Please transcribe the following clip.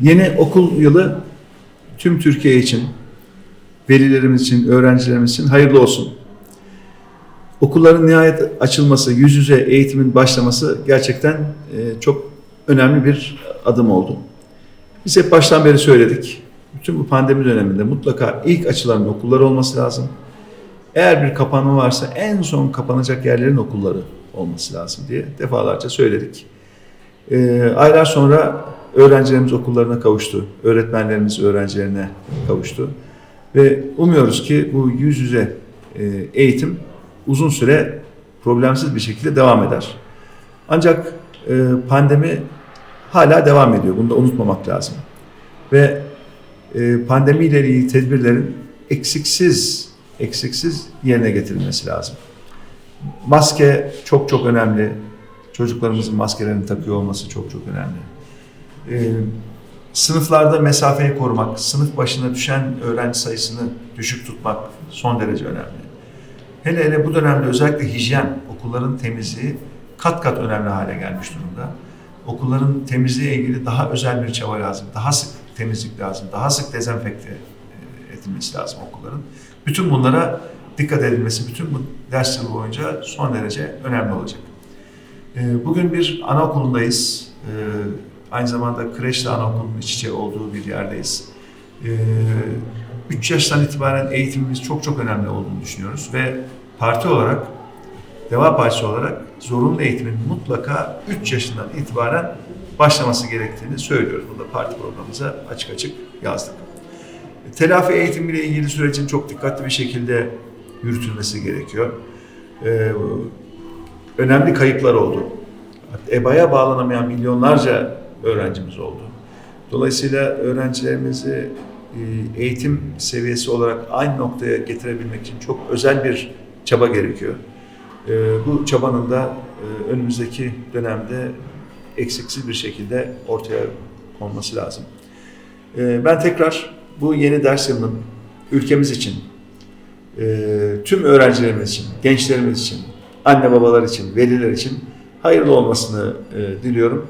Yeni okul yılı tüm Türkiye için, velilerimiz için, öğrencilerimiz için hayırlı olsun. Okulların nihayet açılması, yüz yüze eğitimin başlaması gerçekten e, çok önemli bir adım oldu. Biz hep baştan beri söyledik. Bütün bu pandemi döneminde mutlaka ilk açılan okullar olması lazım. Eğer bir kapanma varsa en son kapanacak yerlerin okulları olması lazım diye defalarca söyledik. Ee, aylar sonra öğrencilerimiz okullarına kavuştu. Öğretmenlerimiz öğrencilerine kavuştu. Ve umuyoruz ki bu yüz yüze e, eğitim uzun süre problemsiz bir şekilde devam eder. Ancak e, pandemi hala devam ediyor. Bunu da unutmamak lazım. Ve e, pandemiyle ilgili tedbirlerin eksiksiz eksiksiz yerine getirilmesi lazım. Maske çok çok önemli. Çocuklarımızın maskelerini takıyor olması çok çok önemli. Ee, sınıflarda mesafeyi korumak, sınıf başına düşen öğrenci sayısını düşük tutmak son derece önemli. Hele hele bu dönemde özellikle hijyen, okulların temizliği kat kat önemli hale gelmiş durumda. Okulların temizliğe ilgili daha özel bir çaba lazım. Daha sık temizlik lazım. Daha sık dezenfekte e, edilmesi lazım okulların. Bütün bunlara dikkat edilmesi bütün bu ders yılı boyunca son derece önemli olacak. Ee, Bugün bir anaokulundayız. Ee, Aynı zamanda kreşle anaokulunun iç içe olduğu bir yerdeyiz. 3 yaştan itibaren eğitimimiz çok çok önemli olduğunu düşünüyoruz ve parti olarak, Deva Partisi olarak zorunlu eğitimin mutlaka 3 yaşından itibaren başlaması gerektiğini söylüyoruz. Bunu da parti programımıza açık açık yazdık. Telafi eğitimiyle ilgili sürecin çok dikkatli bir şekilde yürütülmesi gerekiyor. Ee, önemli kayıplar oldu. EBA'ya bağlanamayan milyonlarca öğrencimiz oldu. Dolayısıyla öğrencilerimizi e, eğitim seviyesi olarak aynı noktaya getirebilmek için çok özel bir çaba gerekiyor. E, Bu çabanın da e, önümüzdeki dönemde eksiksiz bir şekilde ortaya konması lazım. Ben tekrar bu yeni ders yılının ülkemiz için, tüm öğrencilerimiz için, gençlerimiz için, anne babalar için, veliler için hayırlı olmasını diliyorum.